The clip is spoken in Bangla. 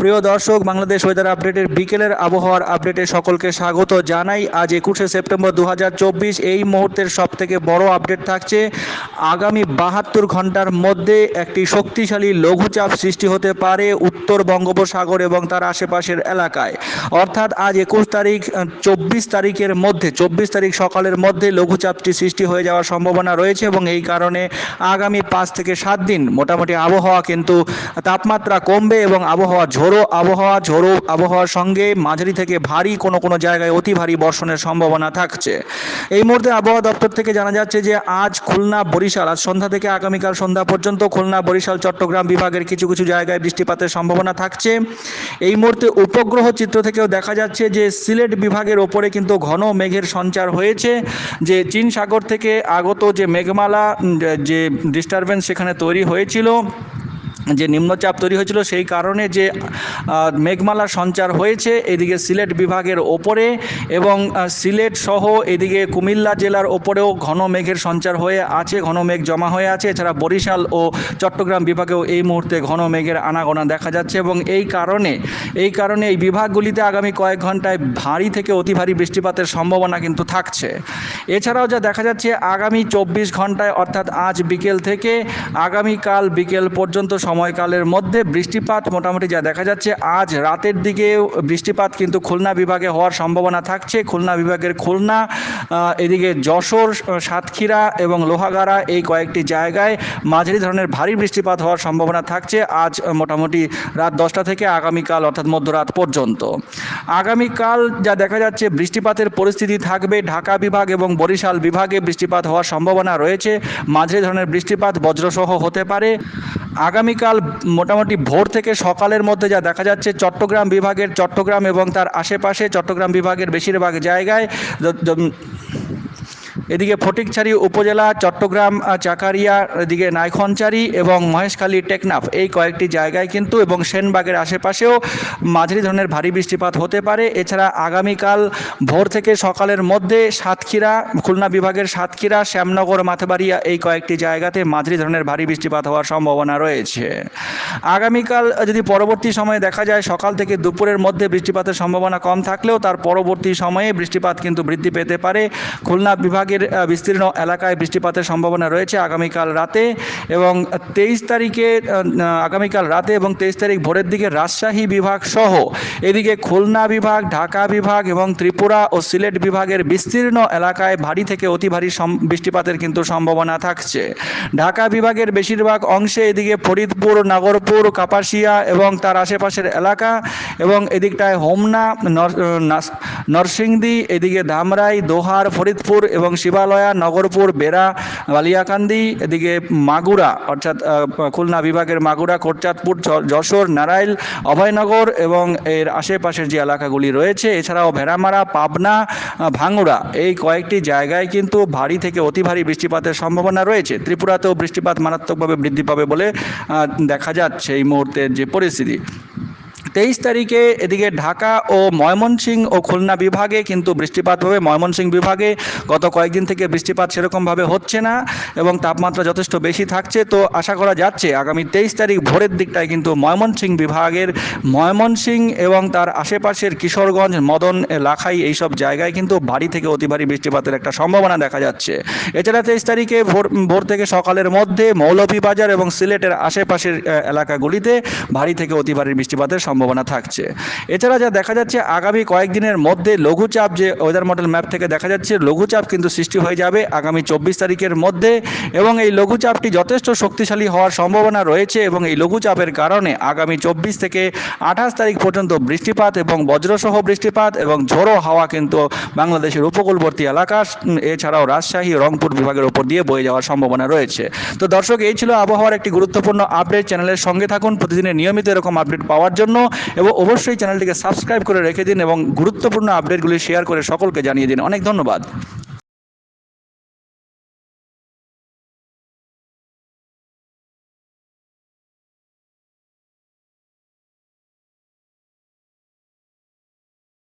প্রিয় দর্শক, বাংলাদেশ ওয়েদার আপডেটের বিকেলের আবহাওয়ার আপডেটে সকলকে স্বাগত জানাই। আজ একুশে সেপ্টেম্বর দু হাজার চব্বিশ, এই মুহূর্তের সব থেকে বড় আপডেট থাকছে। আগামী বাহাত্তর ঘণ্টার মধ্যে একটি শক্তিশালী লঘুচাপ সৃষ্টি হতে পারে উত্তর বঙ্গোপসাগর এবং তার আশেপাশের এলাকায়। অর্থাৎ আজ একুশ তারিখ চব্বিশ তারিখের মধ্যে, চব্বিশ তারিখ সকালের মধ্যে লঘুচাপটি সৃষ্টি হয়ে যাওয়ার সম্ভাবনা রয়েছে এবং এই কারণে আগামী পাঁচ থেকে সাত দিন মোটামুটি আবহাওয়া কিন্তু তাপমাত্রা কমবে এবং আবহাওয়া ঝোড়ো আবহাওয়া, ঝোড়ো আবহাওয়ার সঙ্গে মাঝারি থেকে ভারী কোনো কোনো জায়গায় অতি ভারী বর্ষণের সম্ভাবনা থাকছে। এই মুহূর্তে আবহাওয়া দপ্তর থেকে জানা যাচ্ছে যে আজ খুলনা, বরিশাল, আজ সন্ধ্যা থেকে আগামীকাল সন্ধ্যা পর্যন্ত খুলনা, বরিশাল, চট্টগ্রাম বিভাগের কিছু কিছু জায়গায় বৃষ্টিপাতের সম্ভাবনা থাকছে। এই মুহূর্তে উপগ্রহ চিত্র থেকেও দেখা যাচ্ছে যে সিলেট বিভাগের ওপরে কিন্তু ঘন মেঘের সঞ্চার হয়েছে, যে চীন সাগর থেকে আগত যে মেঘমালা যে ডিস্টারবেন্স সেখানে তৈরি হয়েছিল। যে নিম্নচাপ তৈরি হয়েছিল সেই কারণে যে মেঘমালা সঞ্চার হয়েছে এদিকে সিলেট বিভাগের ওপরে এবং সিলেট সহ এদিকে কুমিল্লা জেলার ওপরেও ঘন মেঘের সঞ্চার হয়ে আছে, ঘন মেঘ জমা হয়ে আছে। এছাড়া বরিশাল ও চট্টগ্রাম বিভাগেও এই মুহূর্তে ঘন মেঘের আনাগোনা দেখা যাচ্ছে এবং এই কারণে এই কারণে এই বিভাগগুলিতে আগামী কয়েক ঘন্টায় ভারী থেকে অতি ভারী বৃষ্টিপাতের সম্ভাবনা কিন্তু থাকছে। এছাড়াও যা দেখা যাচ্ছে, আগামী চব্বিশ ঘন্টায় অর্থাৎ আজ বিকেল থেকে আগামীকাল বিকেল পর্যন্ত সময়কালের মধ্যে বৃষ্টিপাত মোটামুটি যা দেখা যাচ্ছে, আজ রাতের দিকে বৃষ্টিপাত কিন্তু খুলনা বিভাগে হওয়ার সম্ভাবনা থাকছে। খুলনা বিভাগের খুলনা এদিকে যশোর সাতক্ষীরা এবং লোহাগাড়া এই কয়েকটি জায়গায় মাঝারি ধরনের ভারী বৃষ্টিপাত হওয়ার সম্ভাবনা থাকছে আজ মোটামুটি রাত দশটা থেকে আগামীকাল অর্থাৎ মধ্যরাত পর্যন্ত। আগামীকাল যা দেখা যাচ্ছে বৃষ্টিপাতের পরিস্থিতি থাকবে। ঢাকা বিভাগ এবং বরিশাল বিভাগে বৃষ্টিপাত হওয়ার সম্ভাবনা রয়েছে। মাঝারি ধরনের বৃষ্টিপাত বজ্রসহ হতে পারে। আগামীকাল মোটামুটি ভোর থেকে সকালের মধ্যে যা দেখা যাচ্ছে, চট্টগ্রাম বিভাগের, চট্টগ্রাম এবং তার আশেপাশে চট্টগ্রাম বিভাগের বেশিরভাগ জায়গায় এদিকে ফটিকছড়ি উপজেলা, চট্টগ্রাম, চাকারিয়া, এদিকে নাইখনচারি এবং মহেশখালী টেকনাফ। এই কয়েকটি জায়গায় কিন্তু এবং সেনবাগের আশেপাশেও মাঝারি ধরনের ভারী বৃষ্টিপাত হতে পারে। এছাড়া আগামীকাল ভোর থেকে সকালের মধ্যে সাতক্ষীরা, খুলনা বিভাগের সাতক্ষীরা, শ্যামনগর, মাথাবাড়িয়া এই কয়েকটি জায়গাতে মাঝারি ধরনের ভারী বৃষ্টিপাত হওয়ার সম্ভাবনা রয়েছে। আগামীকাল যদি পরবর্তী সময়ে দেখা যায়, সকাল থেকে দুপুরের মধ্যে বৃষ্টিপাতের সম্ভাবনা কম থাকলেও তার পরবর্তী সময়ে বৃষ্টিপাত কিন্তু বৃদ্ধি পেতে পারে। খুলনা বিভাগের বিস্তীর্ণ এলাকায় বৃষ্টিপাতের সম্ভাবনা রয়েছে আগামীকাল রাতে এবং তেইশ তারিখে আগামীকাল রাতে এবং তেইশ তারিখ ভোরের দিকে রাজশাহী বিভাগ সহ এদিকে খুলনা বিভাগ, ঢাকা বিভাগ এবং ত্রিপুরা ও সিলেট বিভাগের বিস্তীর্ণ এলাকায় ভারী থেকে অতি ভারী বৃষ্টিপাতের কিন্তু সম্ভাবনা থাকছে। ঢাকা বিভাগের বেশিরভাগ অংশে এদিকে ফরিদপুর, নাগরপুর, কাপাসিয়া এবং তার আশেপাশের এলাকা এবং এদিকটায় হোমনা নরসিংদী, এদিকে ধামরাই দোহার, ফরিদপুর এবং শিবালয়া, নগরপুর, বেড়া বালিয়াকান্দি এদিকে মাগুরা, অর্থাৎ খুলনা বিভাগের মাগুরা, কোটচাঁদপুর যশোর নারাইল অভয়নগর এবং এর আশেপাশের যে এলাকাগুলি রয়েছে, এছাড়াও ভেড়ামারা, পাবনা ভাঙ্গুড়া এই কয়েকটি জায়গায় কিন্তু ভারী থেকে অতি ভারী বৃষ্টিপাতের সম্ভাবনা রয়েছে। ত্রিপুরাতেও বৃষ্টিপাত মারাত্মকভাবে বৃদ্ধি পাবে বলে দেখা যাচ্ছে এই মুহূর্তের যে পরিস্থিতি। তেইশ তারিখে এদিকে ঢাকা ও ময়মনসিংহ ও খুলনা বিভাগে কিন্তু বৃষ্টিপাত হবে। ময়মনসিংহ বিভাগে গত কয়েকদিন থেকে বৃষ্টিপাত সেরকমভাবে হচ্ছে না এবং তাপমাত্রা যথেষ্ট বেশি থাকছে। তো আশা করা যাচ্ছে আগামী তেইশ তারিখ ভোরের দিকটায় কিন্তু ময়মনসিংহ বিভাগের ময়মনসিংহ এবং তার আশেপাশের কিশোরগঞ্জ, মদন, লাখাই এইসব জায়গায় কিন্তু ভারী থেকে অতি ভারী বৃষ্টিপাতের একটা সম্ভাবনা দেখা যাচ্ছে। এছাড়া তেইশ তারিখে ভোর ভোর থেকে সকালের মধ্যে মৌলভীবাজার এবং সিলেটের আশেপাশের এলাকাগুলিতে ভারী থেকে অতি ভারী বৃষ্টিপাতের সম্ভাবনা থাকছে। এছাড়া যা দেখা যাচ্ছে, আগামী কয়েকদিনের মধ্যে লঘুচাপ যে ওয়েদার মডেল ম্যাপ থেকে দেখা যাচ্ছে, লঘুচাপ কিন্তু সৃষ্টি হয়ে যাবে আগামী চব্বিশ তারিখের মধ্যে এবং এই লঘুচাপটি যথেষ্ট শক্তিশালী হওয়ার সম্ভাবনা রয়েছে এবং এই লঘুচাপের কারণে আগামী চব্বিশ থেকে আঠাশ তারিখ পর্যন্ত বৃষ্টিপাত এবং বজ্রসহ বৃষ্টিপাত এবং ঝোড়ো হাওয়া কিন্তু বাংলাদেশের উপকূলবর্তী এলাকা এছাড়াও রাজশাহী, রংপুর বিভাগের উপর দিয়ে বয়ে যাওয়ার সম্ভাবনা রয়েছে। তো দর্শক, এই ছিল আবহাওয়ার একটি গুরুত্বপূর্ণ আপডেট চ্যানেলের সঙ্গে থাকুন, প্রতিদিনের নিয়মিত এরকম আপডেট পাওয়ার জন্য। এবং অবশ্যই চ্যানেলটিকে সাবস্ক্রাইব করে রেখে দিন এবং গুরুত্বপূর্ণ আপডেটগুলি শেয়ার করে সকলকে জানিয়ে দিন। অনেক ধন্যবাদ।